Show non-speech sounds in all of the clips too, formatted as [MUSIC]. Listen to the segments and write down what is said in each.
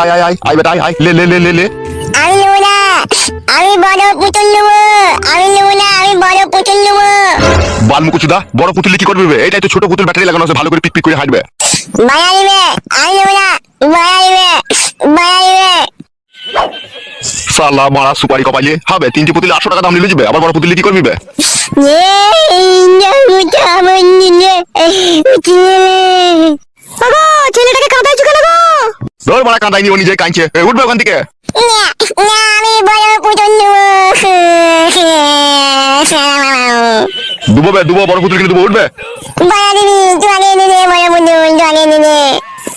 আয় আয় আয় আয় বেটা আয় আয় লে লে লে লে লে। আমি নেব না। আমি বড় পুতুল নেব। আমি নেব না আমি বড় পুতুল নেব। বড় পুতুল কি করবে বে? এইটাই তো ছোট পুতুল ব্যাটারি লাগানো আছে ভালো করে পিক পিক করে হাঁটবে। মায়া নিবে। আমি নেব না। মায়া নিবে। মায়া নিবে। সালা মারা সুপারি কপাইলে হবে তিনটি পুতুল আটশো টাকা দাম নিলে যাবে আবার বড় পুতুল কি করবি বে? ছেলেটাকে গো। ধর মারা কাঁদাইনি ও নিজে কাঁদছে। উঠবে ওখান থেকে? আমি বড় পুতুল নেব দুবো বে দুবো বড় পুতুল কিনে দুবো উঠবে?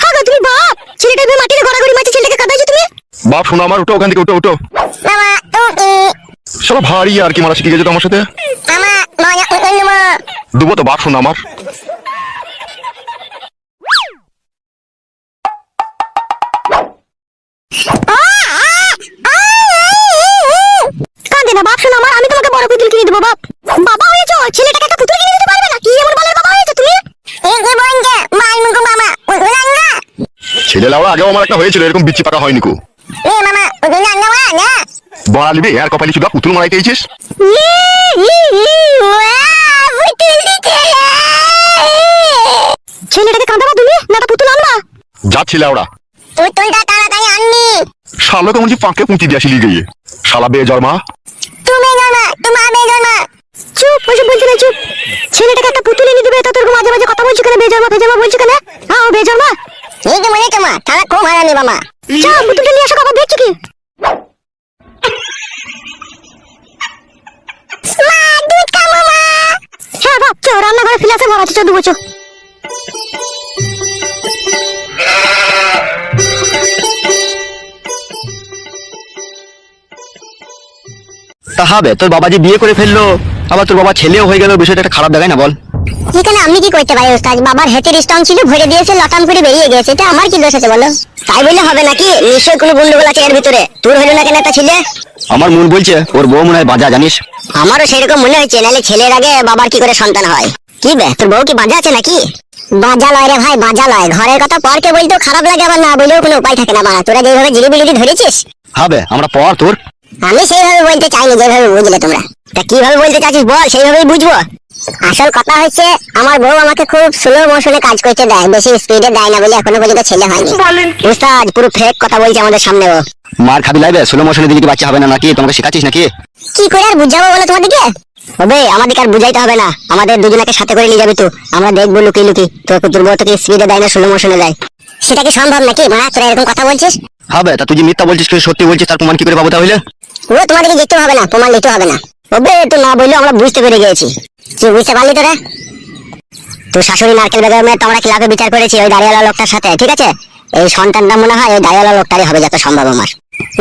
হ্যাঁ তুমি বাপ ছেলেটা তুমি মাটিতে গড়াগড়ি মারছে ছেলেটাকে কাঁদাইছো তুমি? বাপ শোনো আমার উঠো ওখান থেকে উঠো উঠো। সব ভারী আর কি মারা শিখে গেছে তো আমার সাথে দুবো তো বাপ শোনো আমার। ছেলে লাউড়া আগেও আমার একটা হয়েছিল এরকম বিচ্ছি পাকা হয়নি কু। এ মামা পুতুল আনগা মা না বড়া লিবি আর কপালি শুধু পুতুল মারাইতে এইছিস ছেলেটাকে কাঁদাবা তুমি? না একটা পুতুল আনবা। যাচ্ছি লাউড়া। পুতুলটা তাড়াতাড়ি আনবি। শালোকে হচ্ছে পাঁকে পুঁতি দিয়েছিলি গিয়ে। শালা বে জন্মা তুমি জানা তোমার বেজন্মা চুপ ওসব বলছো না চুপ। ছেলেটাকে একটা পুতুল এনে দিবে তা তোর মাঝে মাঝে কথা বলছো কেন? বেজন্মা বেজন্মা বলছো কেন? হ্যাঁ ও বেজন্মা এই যে মনে তোমা তারা মামা চল নিয়ে আসো দেখছ কি হ্যাঁ বাপ চো রান্নাঘরে ভরা আছে তা হবে, তোর বাবা যে বিয়ে করে ফেলল, আবার তোর বাবা ছেলেও হয়ে গেল, বিষয়টা একটা খারাপ দেখায় না, বল। এখানে আমি কি করতে পারি ওস্তাদ? বাবার হেতের স্টং ছিল ভরে দিয়েছে লটাম করে বেরিয়ে গেছে। এটা আমার কি দোষ আছে বলো? তাই বললে হবে নাকি? নিশ্চয়ই কোনো গন্ডগোল আছে এর ভিতরে। তোর হলো না কেন একটা ছেলে? আমার মন বলছে ওর বউ মনে হয় বাজা জানিস? আমারও সেরকম মনে হচ্ছে নাহলে ছেলের আগে বাবার কি করে সন্তান হয়? কি বে তোর বউ কি বাজা আছে নাকি? বাজা লয় রে ভাই বাজা লয়। ঘরের কথা পরকে বলতেও খারাপ লাগে আবার না বলেও কোনো উপায় থাকে না বাড়া। তোরা যেভাবে জিলিবিলিটি ধরেছিস। হবে আমরা পর তোর আমি সেইভাবে বলতে চাইনি যেভাবে বুঝলে তোমরা। তা কীভাবে বলতে চাচ্ছিস বল সেইভাবেই বুঝব। আসল কথা হচ্ছে আমার বউ আমাকে খুব স্লো মোশনে কাজ করতে দেয় বেশি স্পিডে দেয় না বলে এখনও পর্যন্ত ছেলে হয়নি। উস্তাদ পুরো ফেক কথা বলছে আমাদের সামনে ও। মার খাবি লাইবে ষোলো মোশনে দিলে কি বাচ্চা হবে না নাকি? তোমাকে শেখাচ্ছিস নাকি? কি করে আর বুঝাবো বলো তোমাদেরকে? হবে আমাদেরকে আর বুঝাইতে হবে না। আমাদের দুজনকে সাথে করে নিয়ে যাবি তো। আমরা দেখব লুকিয়ে লুকি তো তোর বউ তোকে স্পিডে দেয় না স্লো মোশনে দেয়। সেটা কি সম্ভব নাকি? মানে তোরা এরকম কথা বলছিস? হবে তা তুই মিথ্যা বলছিস তুই সত্যি বলছিস তার প্রমাণ কি করে পাবো তাহলে? ও তোমাদেরকে যেতে হবে না প্রমাণ নিতে হবে না। ওবে তো না বললেও আমরা বুঝতে পেরে গেছি। কি বুঝতে পারলি তোরা? তো শাশুড়ি নারকেল বেগমের তোমরা ক্লাবে বিচার করেছি ওই দাঁড়িয়ালা লোকটার সাথে ঠিক আছে? এই সন্তানটা মনে হয় ওই দাঁড়িয়ালা লোকটারই হবে যত সম্ভব আমার।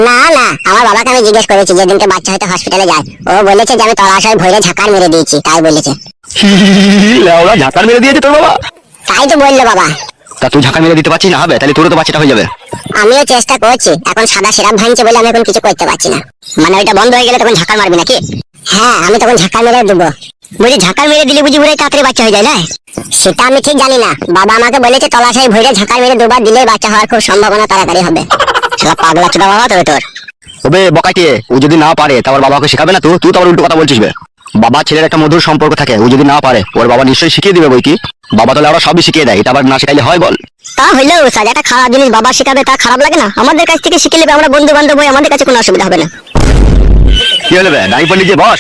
না না আমার বাবাকে আমি জিজ্ঞেস করেছি যেদিনকে বাচ্চা হয়তো হসপিটালে যায়। ও বলেছে যে আমি তলাশয় ভরে ঝাঁকার মেরে দিয়েছি তাই বলেছে। ঝাঁকার মেরে দিয়েছে তোর বাবা? তাই তো বলল বাবা। তা তুই ঝাঁকার মেরে দিতে পারছিস না হবে? তাহলে তোরও তো বাচ্চাটা হয়ে যাবে। আমিও চেষ্টা করছি। এখন সাদা সিরাপ ভাঙছে বলে আমি এখন কিছু করতে পারছি না। মানে ওইটা বন্ধ হয়ে গেলে তখন ঝাঁকার মারবি নাকি? হ্যাঁ আমি তখন ঝাঁকা মেরে দেবো। বুঝি ঝাঁকার মেরে দিলে বুঝি পুরো তাড়াতাড়ি বাচ্চা হয়ে যায় না? সেটা আমি ঠিক জানি না। বাবা আমাকে বলেছে তলাশাই ভরে ঝাঁকা মেরে দুবার দিলে বাচ্চা হওয়ার খুব সম্ভাবনা তাড়াতাড়ি হবে। সেটা পাগলা চোদা বাবা তবে তোর। ওবে বকাইতে ও যদি না পারে তারপর বাবাকে শেখাবে না তুই তো আবার উল্টো কথা বলছিস বে। বাবা ছেলের একটা মধুর সম্পর্ক থাকে ও যদি না পারে ওর বাবা নিশ্চয়ই শিখিয়ে দিবে বই কি বাবা তাহলে ওরা সবই শিখিয়ে দেয় এটা আবার না শেখাইলে হয় বল। তা হইলেও স্যার একটা খারাপ জিনিস বাবা শেখাবে তা খারাপ লাগে না? আমাদের কাছ থেকে শিখে নেবে আমরা বন্ধু বান্ধব হই আমাদের কাছে কোনো অসুবিধা হবে না। কি হলো বে? নাই পড়লি যে বস।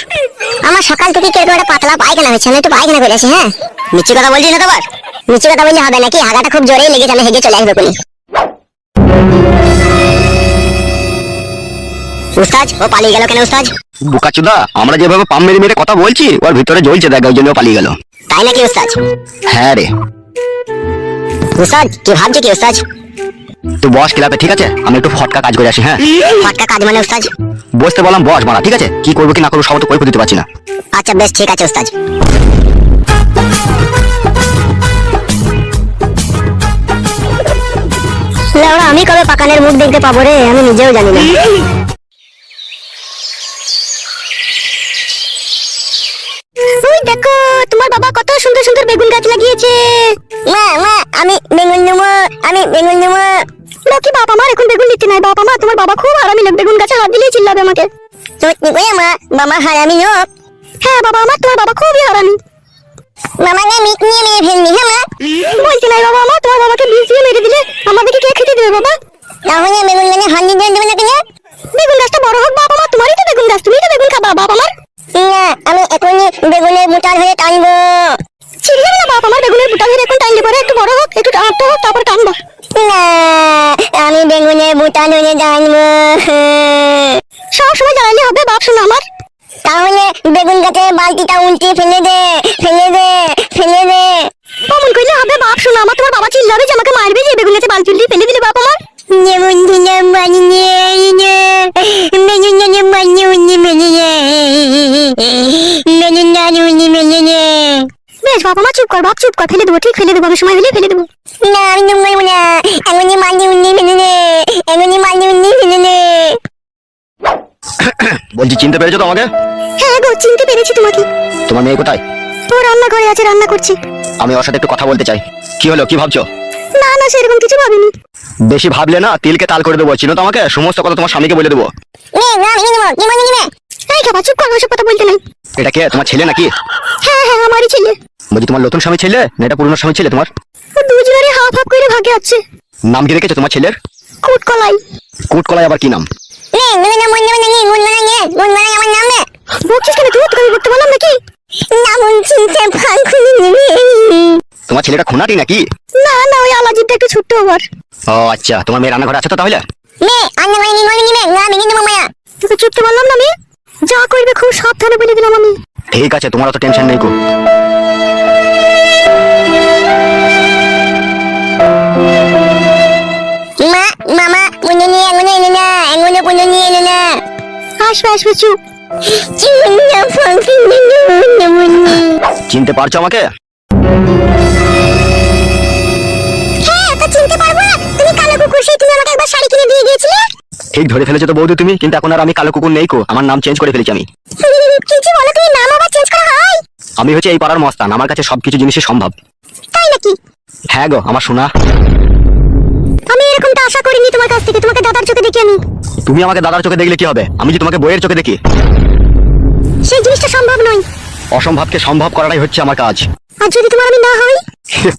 আমার সকাল থেকে কেউ একটা পাতলা পায়খানা হয়েছে আমি একটু পায়খানা করে আসি হ্যাঁ? মিষ্টি কথা বলছিস না তোমার মিষ্টি কথা বললে হবে নাকি? হাগাটা খুব জোরেই লেগেছে আমি হেগে চলে আসবে কোনি উস্তাজ ও পালিয়ে গেল কেন উস্তাজ বুকাচুদা আমরা যেভাবে পাম মেরে মেরে কথা বলছি ওর ভিতরে জ্বলছে দেখ ওই জন্য পালিয়ে গেল। তাই নাকি উস্তাজ হ্যাঁ রে। উস্তাজ কি ভাবছ কি উস্তাজ তুই বস ক্লাবে ঠিক আছে? আমি একটু ফটকা কাজ করে আসি হ্যাঁ? ফাটকা কাজ মানে উস্তাজ বসতে বললাম বস মারা ঠিক আছে? কি করব কি না করব সব তো কৈফত দিতে পারছি না। আচ্ছা বেশ ঠিক আছে লেওড়া, আমি কবে পাকানের মুখ দেখতে পাবো রে? আমি নিজেও জানি না। ওই দেখো তোমার বাবা কত সুন্দর সুন্দর বেগুন গাছ লাগিয়েছে। মা মা আমি বেগুন নেব আমি বেগুন নেব। লোকি বাবা মার এখন বেগুন নিতে নাই বাবা মা তোমার বাবা খুব আরামি লোক বেগুন গাছে হাত দিলেই চিল্লাবে আমাকে। সত্যি করে মা? বাবা হারামি লোক। হ্যাঁ বাবা আমার তোমার বাবা খুবই হারামি। মামাকে মিট নিয়ে মেরে ফেলনি হ্যাঁ মা? বলছি নাই বাবা মা তোমার বাবাকে বিষ দিয়ে মেরে দিলে আমাদেরকে কে খেতে দেবে বাবা? তাহলে বেগুন মানে হান্ডি দিয়ে দেবে না কেন বেগুন গাছটা বড় হোক বাবা মা তোমারই তো বেগুন গাছ তুমি তো বেগুন খাবা বাবা মার না আমি এখনই বেগুনের মোটা ধরে টানবো ছিড়ে যাবে না বাবা আমার বেগুনের বুটা ধরে এখন টানলে পরে একটু বড় হোক একটু টানতে হোক তারপর টানবা না আমি বেগুনের বুটা ধরে টানবো সব সময় জ্বালালে হবে বাপ শোনো আমার তাহলে বেগুন গাছে বালতিটা উল্টে ফেলে দে ফেলে দে ফেলে দে। অমন কইলে হবে বাপ শোনো আমার তোমার বাবা চিল্লাবে যে আমাকে মারবে যে বেগুন গাছে বালতি উল্টে ফেলে দিলে বাপ আমার। যেমন দিলাম বানিয়ে বেগুন গাছে বালতি উল্টে ফেলে দে। বেগুন গাছে উল্টে ফেলে দে। বেশ বাবা মা চুপ কর বাপ চুপ কর। ফেলে দেবো ঠিক ফেলে দেবো আমি সময় হলে ফেলে দেবো। না আমি চুপ করব না। এখনই মালতি উল্টে ফেলে দে। এখনই মালতি উল্টে ফেলে দে। বলছি চিনতে পেরেছ তো আমাকে? হ্যাঁ গো চিনতে পেরেছি তোমাকে। তোমার মেয়ে কোথায়? তো রান্নাঘরে আছে রান্না করছি। আমি ওর সাথে একটু কথা বলতে চাই। কি হলো কি ভাবছ? না না সেরকম কিছু ভাবিনি। বেশি ভাবলে না তিলকে তাল করে দেবো চিনো তো আমাকে? সমস্ত কথা তোমার স্বামীকে বলে দেবো। নে না কি এই খাবা চুপ কর ওসব কথা বলতে নাই। এটা কে তোমার ছেলে নাকি? হ্যাঁ হ্যাঁ আমারই ছেলে। বলছি তোমার নতুন স্বামী ছেলে? না এটা পুরনো স্বামী ছেলে তোমার? দুজনেরই হাফ হাফ করে ভাগে আছে। নাম কি রেখেছো তোমার ছেলের? কুট কলাই কুটকলাই আবার কি নাম? তোমার ছেলেটা খুনাটি নাকি? না না ওই আলাজিনটা একটু ছোট্ট আবার ও আচ্ছা তোমার মেয়ে রান্নাঘরে আছে তো তাহলে? নে তোকে চুপতে বললাম আমি যা করবে খুব সাবধানে বলে দিলাম আমি। ঠিক আছে তোমার অত টেনশন নেই গো। এলো না নিয়ে এলো না আসবে আসবে চুপ চিনতে পারছ আমাকে হ্যাঁ তা চিনতে পারব না তুমি কালো কুকুর সেই তুমি আমাকে একবার শাড়ি কিনে দিয়ে গিয়েছিলে ঠিক ধরে ফেলেছো তো বৌদি তুমি? কিন্তু এখন আর আমি কালো কুকুর নেই কো। আমার নাম চেঞ্জ করে ফেলেছি আমি। কিছু বলো তুমি নাম আবার চেঞ্জ করা হয়? আমি হচ্ছে এই পাড়ার মস্তান। আমার কাছে সবকিছু জিনিসই সম্ভব। তাই নাকি? হ্যাঁ গো আমার শোনা আমি এরকমটা আশা করিনি তোমার কাছ থেকে। তোমাকে দাদার চোখে দেখি আমি। তুমি আমাকে দাদার চোখে দেখলে কি হবে? আমি যে তোমাকে বইয়ের চোখে দেখি। সেই জিনিসটা সম্ভব নয়। অসম্ভবকে সম্ভব করাটাই হচ্ছে আমার কাজ। আর যদি তোমার আমি না হই? [LAUGHS]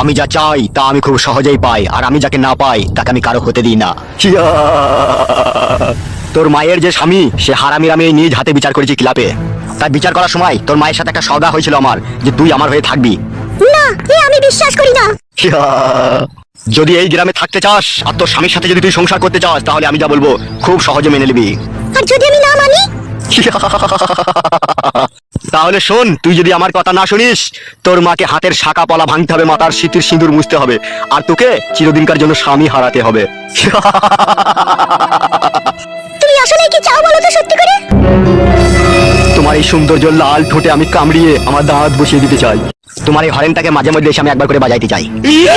আমি যা চাই তা আমি খুব সহজেই পাই। আর আমি যাকে না পাই তাকে আমি কারও হতে দিই না। তোর মায়ের যে স্বামী সে হারামির আমি নিজ হাতে বিচার করেছি ক্লাবে তাই বিচার করার সময় তোর মায়ের সাথে একটা সদা হয়েছিল আমার যে তুই আমার হয়ে থাকবি। না এ আমি বিশ্বাস করি না। যদি এই গ্রামে থাকতে চাস আর তোর স্বামীর সাথে যদি তুই সংসার করতে চাস তাহলে আমি যা বলব খুব সহজে মেনে নিবি। আর যদি আমি না মানি? তাহলে শোন তুই যদি আমার কথা না শুনিস তোর মাকে হাতের শাখা পলা ভাঙতে হবে মাতার শীতের সিঁদুর মুছতে হবে আর তোকে চিরদিনকার জন্য স্বামী হারাতে হবে। তুমি আসলে কি চাও বলো তো সত্যি করে? তোমার এই সৌন্দর্য লাল ঠোঁটে আমি কামড়িয়ে আমার দাঁত বসিয়ে দিতে চাই। তোমার এই হরেনটাকে মাঝে মধ্যে এসে আমি একবার করে বাজাইতে চাই।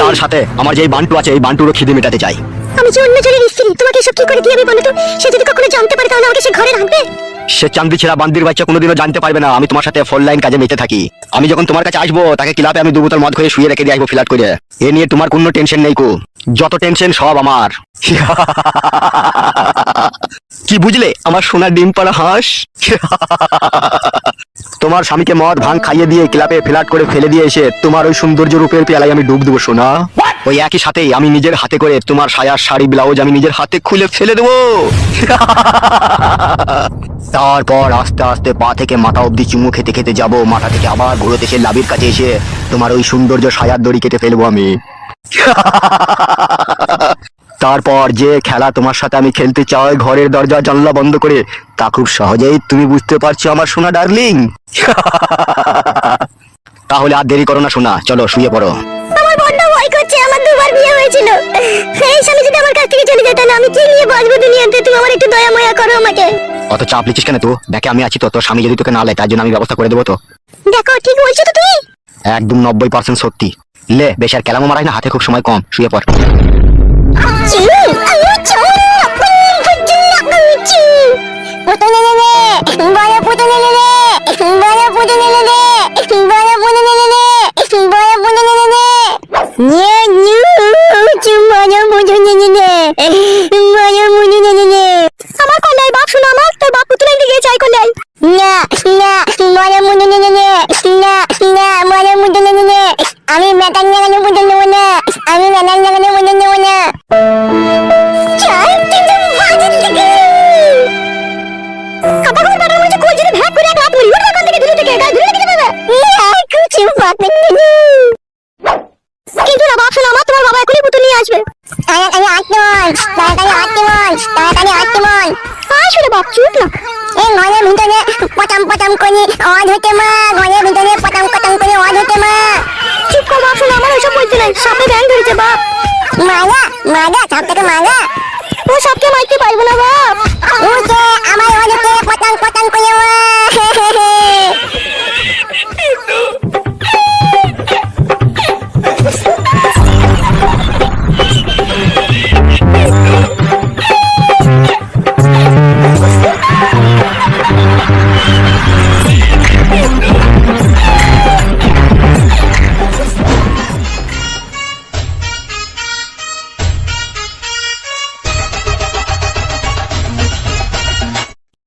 তার সাথে আমার যে বান্টু আছে এই বান্টুরও খিদে মেটাতে চাই। আমি যে অন্য জনের স্ত্রী তোমাকে এসব কি করে দিয়ে আমি বলো তো? সে যদি কখনো জানতে পারে তাহলে আমাকে সে ঘরে রাখবে? সে চান্দি ছেড়া বান্দির বাচ্চা কোনোদিনও জানতে পারবে না আমি তোমার সাথে ফোন লাইন কাজে মেতে থাকি। আমি যখন তোমার কাছে আসব তাকে ক্লাবে আমি দু বোতল মদ করে শুয়ে রেখে দিয়ে আসব ফ্ল্যাট করে। এ নিয়ে তোমার কোনো টেনশন নেই কো। যত টেনশন সব আমার। কি বুঝলে? আমার সোনার ডিম পাড়া হাঁস? তোমার স্বামীকে মদ ভাঙ খাইয়ে দিয়ে ক্লাবে ফ্ল্যাট করে ফেলে দিয়ে এসে তোমার ওই সৌন্দর্য রূপের পেয়ালায় আমি ডুব দেবো সোনা। ওই একই সাথেই আমি নিজের হাতে করে তোমার সায়ার শাড়ি ব্লাউজ আমি নিজের হাতে খুলে ফেলে দেবো। তারপর আস্তে আস্তে পা থেকে মাথা অব্দি চুমু খেতে খেতে যাব মাথা থেকে আবার ঘুরোতে এসে লাভির কাছে এসে তোমার ওই সৌন্দর্য সায়ার দড়ি কেটে ফেলব আমি। তারপর যে খেলা তোমার সাথে আমি খেলতে চাই ঘরের দরজা জানলা বন্ধ করে তা খুব সহজেই তুমি বুঝতে পারছ আমার সোনা ডার্লিং। [LAUGHS] তাহলে আর দেরি করো না সোনা চলো শুয়ে পড়ো। আমার বড্ড ভয় করছে আমার দুবার বিয়ে হয়েছিল। এই স্বামী যদি আমার কাছ থেকে চলে যায় তাহলে আমি কি নিয়ে বাঁচবো দুনিয়াতে? তুমি আমার একটু দয়া ময়া করো আমাকে। অত চাপ লিখিস কেন তো দেখে আমি আছি তো তোর স্বামী যদি তোকে না লেয় তার জন্য আমি ব্যবস্থা করে দেবো তো। দেখো ঠিক বলছো তো তুমি? একদম নব্বই পার্সেন্ট সত্যি। লে বেশ আর কেলামো মারাই না হাতে খুব সময় কম শুয়ে পড়। চু, আলু চু, আপন ফুজু, আপন চু। পুতুনে নে নে, বড় পুতুনে নে নে, বড় পুতুনে নে নে, বড় পুতুনে নে নে, বড় পুতুনে নে নে। নিয়ে নিউ আওয়াজ হচ্ছে মা ঘরের ভিতরে পটাং পটাং করে আওয়াজ হচ্ছে মা। চুপ কর বাপ শোনা আমার ওইসব বলতে নাই সাপে ব্যাং ধরেছে বাপ। মাগা মাগা সাপটাকে মাগা ও সাপকে মারতে পারব না বাপ। ওকে